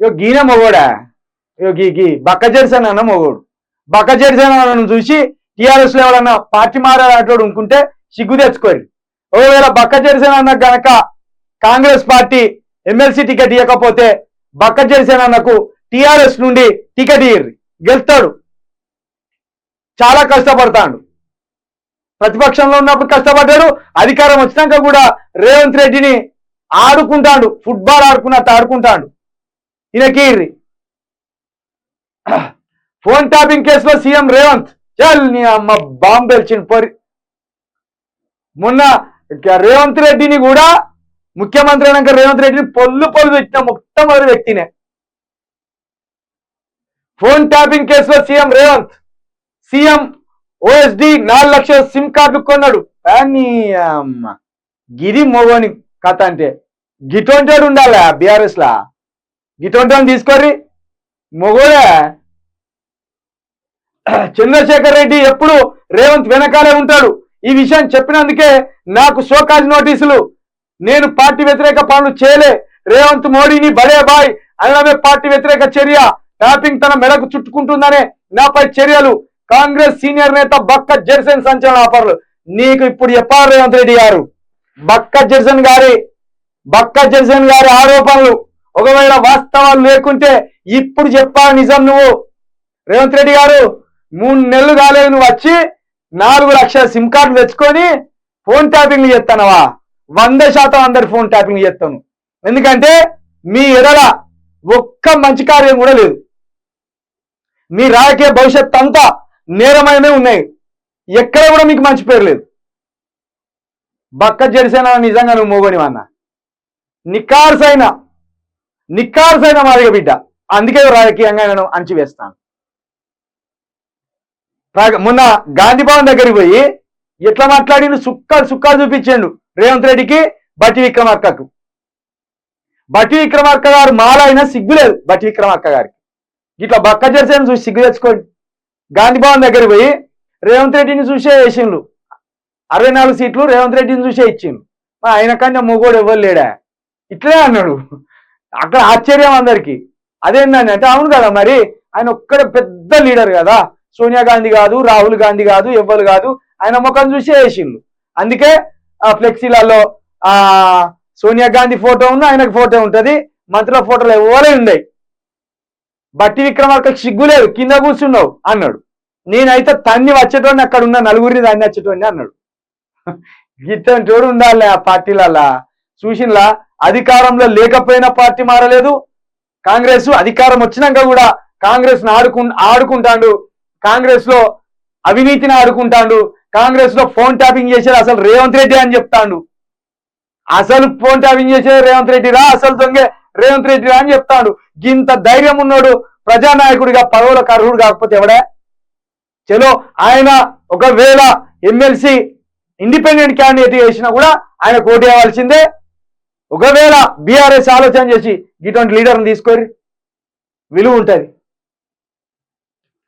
ఇగో గీన మొగోడా? ఇగో గీ గీ. బక్క జెర్సన్ అన్న మొగోడు. బక్క జెర్సన్ అన్నను చూసి టీఆర్ఎస్లో ఎవరన్నా పార్టీ మారాడు అనుకుంటే సిగ్గు తెచ్చుకోరు. ఒకవేళ బక్క జెర్సన్ అన్న గనక కాంగ్రెస్ పార్టీ ఎమ్మెల్సీ టికెట్ ఇవ్వకపోతే బక్క జెర్సన్ అన్నకు టిఆర్ఎస్ నుండి టికెట్ ఇయ్యర్రి. గెలుస్తాడు. చాలా కష్టపడతాడు. ప్రతిపక్షంలో ఉన్నప్పుడు కష్టపడ్డాడు. అధికారం వచ్చినాక కూడా రేవంత్ రెడ్డిని ఆడుకుంటాడు. ఫుట్బాల్ ఆడుకున్నట్టు ఆడుకుంటాడు. ఈయనకి ఫోన్ ట్యాపింగ్ కేసులో సీఎం రేవంత్. చల్ నీ అమ్మ బాంబు పేల్చిండు పోరి. మొన్న రేవంత్ రెడ్డిని కూడా ముఖ్యమంత్రి అయినాక రేవంత్ రెడ్డిని పొల్లు పొల్లు పెట్టిన మొట్టమొదటి వ్యక్తినే. ఫోన్ ట్యాపింగ్ కేసులో సీఎం రేవంత్. సీఎం ఓఎస్డి నాలుగు లక్షల సిమ్ కార్డు కొన్నాడు. కానీ గిరి మోగోని కథ అంటే. గిటోంటాడు ఉండాలా బీఆర్ఎస్ లా తీసుకోర్రి మొగోడే చంద్రశేఖర్ రెడ్డి ఎప్పుడు రేవంత్ వెనకాలే ఉంటాడు. ఈ విషయం చెప్పినందుకే నాకు షోకాజ్ నోటీసులు. నేను పార్టీ వ్యతిరేక పనులు చేయలే. రేవంత్ మోడీని బలే బాయ్ అనడమే పార్టీ వ్యతిరేక చర్య. ట్యాపింగ్ తన మెడకు చుట్టుకుంటుందనే నాపై చర్యలు. కాంగ్రెస్ సీనియర్ నేత బక్క జెర్సన్ సంచలన ఆఫర్లు. నీకు ఇప్పుడు చెప్పారు రేవంత్ రెడ్డి గారు. బక్క జెర్సన్ గారి బక్క జెర్సన్ గారి ఆరోపణలు. ఒకవేళ వాస్తవాలు లేకుంటే ఇప్పుడు చెప్పాలి నిజం నువ్వు. రేవంత్ రెడ్డి గారు మూడు నెలలు కాలేదు నువ్వు వచ్చి నాలుగు లక్షల సిమ్ కార్డులు తెచ్చుకొని ఫోన్ ట్యాపింగ్ చేస్తానవా? వంద శాతం అందరి ఫోన్ ట్యాపింగ్ చేస్తాను. ఎందుకంటే మీ ఎడల ఒక్క మంచి కార్యం కూడా లేదు. మీ రాజకీయ భవిష్యత్ అంతా నేరమైనవి ఉన్నాయి. ఎక్కడ కూడా మీకు మంచి పేరు లేదు. బక్క జడిసేనా నిజంగా నువ్వు మోగని అన్న? నిక్కార్సైన నిక్కార్సైన మాదిగ బిడ్డ. అందుకే రాజకీయంగా నేను అంచివేస్తాను ప్రా- మొన్న గాంధీ భవన్ దగ్గరికి పోయి ఎట్లా మాట్లాడిండు? సుక్కలు సుక్కలు చూపించాడు రేవంత్ రెడ్డికి బట్టి విక్రమార్కకు. బట్టి విక్రమార్క గారు మాల అయినా సిగ్గు లేదు బట్టి విక్రమార్క గారికి. ఇట్లా బక్క జెర్సీని చూసి సిగ్గు తెచ్చుకోండి. గాంధీ భవన్ దగ్గరికి పోయి రేవంత్ రెడ్డిని చూసే వేసిండ్రు అరవై నాలుగు సీట్లు రేవంత్ రెడ్డిని చూసే ఇచ్చిండు. ఆయన కన్నా మొగోడు ఎవరు లేడా? ఇట్లే అన్నాడు. అక్కడ ఆశ్చర్యం అందరికీ. అదేంటని అంటే అవును కదా మరి ఆయన ఒక్కడ పెద్ద లీడర్ కదా. సోనియా గాంధీ కాదు రాహుల్ గాంధీ కాదు ఎవ్వరు కాదు ఆయన ముఖం చూసే వేసిండు. అందుకే ఆ ఫ్లెక్సీలలో ఆ సోనియా గాంధీ ఫోటో ఉంది ఆయనకు ఫోటో ఉంటుంది మంత్రుల ఫోటోలు ఎవరే ఉన్నాయి బట్టి విక్రమార్క సిగ్గులేదు కింద కూర్చున్నావు అన్నాడు. నేనైతే తన్ని వచ్చేటోడిని అక్కడ ఉన్న నలుగురిని దాన్ని వచ్చేటోడిని అన్నాడు. గిట్టని చోడు ఉండాలి ఆ పార్టీలలా. చూసినలా? అధికారంలో లేకపోయినా పార్టీ మారలేదు. కాంగ్రెస్ అధికారం వచ్చినాక కూడా కాంగ్రెస్ ఆడుకు ఆడుకుంటాడు. కాంగ్రెస్లో అవినీతిని ఆడుకుంటాడు. కాంగ్రెస్లో ఫోన్ ట్యాపింగ్ చేసేది అసలు రేవంత్ రెడ్డి అని చెప్తాడు. అసలు ఫోన్ ట్యాపింగ్ చేసేది రేవంత్ రెడ్డి రా అసలు దొంగే రేవంత్ రెడ్డి రా అని చెప్తాడు. గింత ధైర్యం ఉన్నాడు ప్రజానాయకుడిగా పదవులకు అర్హుడు కాకపోతే ఎవడే? చలో ఆయన ఒకవేళ ఎమ్మెల్సీ ఇండిపెండెంట్ క్యాండిడేట్ చేసినా కూడా ఆయన పోటీ అవ్వాల్సిందే. ఒకవేళ బీఆర్ఎస్ ఆలోచన చేసి ఇటువంటి లీడర్ని తీసుకొని విలువ ఉంటుంది.